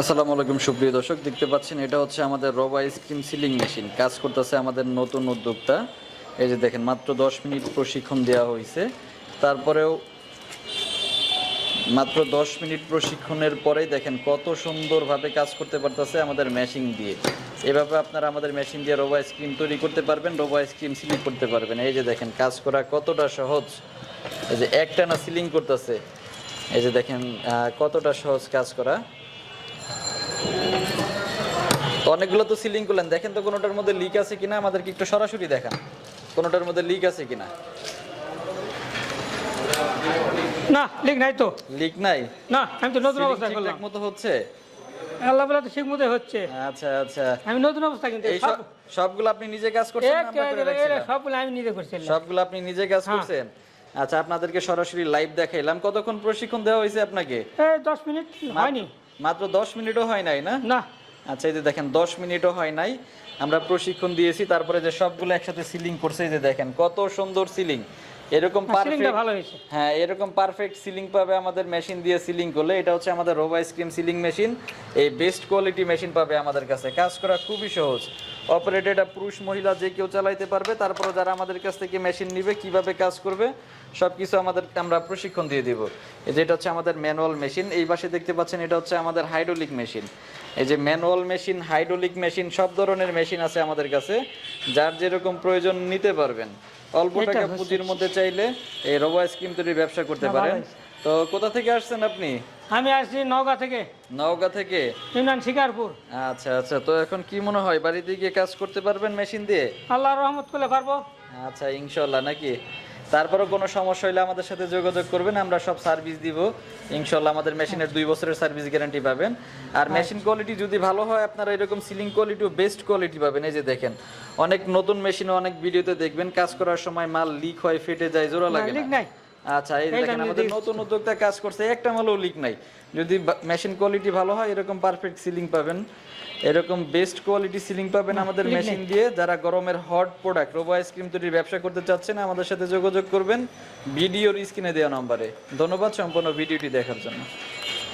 আসসালামু আলাইকুম, সুপ্রিয় দর্শক। দেখতে পাচ্ছেন, এটা হচ্ছে আমাদের রবা স্ক্রিম সিলিং মেশিন। কাজ করতেছে আমাদের নতুন উদ্যোক্তা। এই যে দেখেন, মাত্র দশ মিনিট প্রশিক্ষণ দেওয়া হয়েছে। তারপরেও মাত্র দশ মিনিট প্রশিক্ষণের পরেই দেখেন কত সুন্দরভাবে কাজ করতে পারতেছে আমাদের মেশিন দিয়ে। এভাবে আপনারা আমাদের মেশিন দিয়ে রোবা স্ক্রিম তৈরি করতে পারবেন রোবা স্ক্রিম সিলিং করতে পারবেন। এই যে দেখেন, কাজ করা কতটা সহজ। এই যে একটানা সিলিং করতেছে। এই যে দেখেন কতটা সহজ কাজ করা। অনেকগুলো তো সিলিং করলেন দেখেন তো কোনোটার মধ্যে লিক আছে কিনা আমাদেরকে একটু সরাসরি দেখান। কোনোটার মধ্যে লিক আছে কিনা? না লিখ নাই তো। লিক নাই? না আমি তো নতুন অবস্থা করলাম ঠিকঠাক মতো হচ্ছে? আল্লাহ বলে তো ঠিক মতো হচ্ছে। আচ্ছা আচ্ছা। আমি নতুন অবস্থা কিন্তু এই সব সবগুলো আপনি নিজে কাজ করছেন না আমরা? সবগুলো আমি নিজে করছিলাম সবগুলো আপনি নিজে কাজ হ্যাঁ। করছেন? আচ্ছা আপনাদেরকে সরাসরি লাইভ দেখাইলাম। কতক্ষণ প্রশিক্ষণ দেওয়া হয়েছে আপনাকে? এই দশ মিনিট হয়নি। মাত্র দশ মিনিটও হয় নাই না? না। আচ্ছা এই যে দেখেন, দশ মিনিটও হয় নাই। আমরা প্রশিক্ষণ দিয়েছি, তারপরে যে সবগুলো একসাথে সিলিং করছে, এই যে দেখেন, কত সুন্দর সিলিং। এরকম পারফেক্ট ভালো হয়েছে। হ্যাঁ এরকম পারফেক্ট সিলিং পাবে আমাদের মেশিন দিয়ে সিলিং করলে। এটা হচ্ছে আমাদের রোবা স্ক্রিম সিলিং মেশিন এই বেস্ট কোয়ালিটি মেশিন পাবে আমাদের কাছে। কাজ করা খুবই সহজ। অপারেটেড পুরুষ মহিলা যে কেউ চালাইতে পারবে তারপরে যারা আমাদের কাছ থেকে মেশিন নিবে কীভাবে কাজ করবে সব কিছু আমাদের আমরা প্রশিক্ষণ দিয়ে দিব। এই যে এটা হচ্ছে আমাদের ম্যানুয়াল মেশিন এই পাশে দেখতে পাচ্ছেন এটা হচ্ছে আমাদের হাইড্রোলিক মেশিন এই যে ম্যানুয়াল মেশিন হাইড্রোলিক মেশিন সব ধরনের মেশিন আছে আমাদের কাছে। যার যেরকম প্রয়োজন নিতে পারবেন। অল্প টাকা পুঁজির মধ্যে চাইলে এই রোবা স্কিম তৈরির ব্যবসা করতে পারেন। তো কোথা থেকে আসছেন আপনি? আমি আসছি নওগাঁ থেকে। নওগাঁ থেকে? ইমরান শিকারপুর। আচ্ছা আচ্ছা। তো এখন কি মনে হয় বাড়িতে গিয়ে কাজ করতে পারবেন মেশিন দিয়ে? আল্লাহ রহমত করলে পারব। আচ্ছা ইনশাল্লাহ নাকি? তারপরেও কোনো সমস্যা হলে আমাদের সাথে যোগাযোগ করবেন আমরা সব সার্ভিস দিব। ইনশাল্লাহ আমাদের মেশিনের দুই বছরের সার্ভিস গ্যারান্টি পাবেন। আর মেশিন কোয়ালিটি যদি ভালো হয় আপনারা এরকম সিলিং কোয়ালিটিও বেস্ট কোয়ালিটি পাবেন। এই যে দেখেন অনেক নতুন মেশিনে অনেক ভিডিওতে দেখবেন কাজ করার সময় মাল লিক হয় ফেটে যায় জোড়া লাগে লিক না নাই। আচ্ছা এই দেখেন আমাদের নতুন উদ্যোক্তা কাজ করছে একটা মালও লিক নাই। যদি মেশিন কোয়ালিটি ভালো হয় এরকম পারফেক্ট সিলিং পাবেন। এরকম বেস্ট কোয়ালিটি সিলিং পাবেন আমাদের মেশিন দিয়ে। যারা গরমের হট প্রোডাক্ট রোবো আইসক্রিম তৈরির ব্যবসা করতে চাচ্ছেন আমাদের সাথে যোগাযোগ করবেন। ভিডিওর স্ক্রিনে দেওয়া নম্বরে। ধন্যবাদ সম্পূর্ণ ভিডিওটি দেখার জন্য।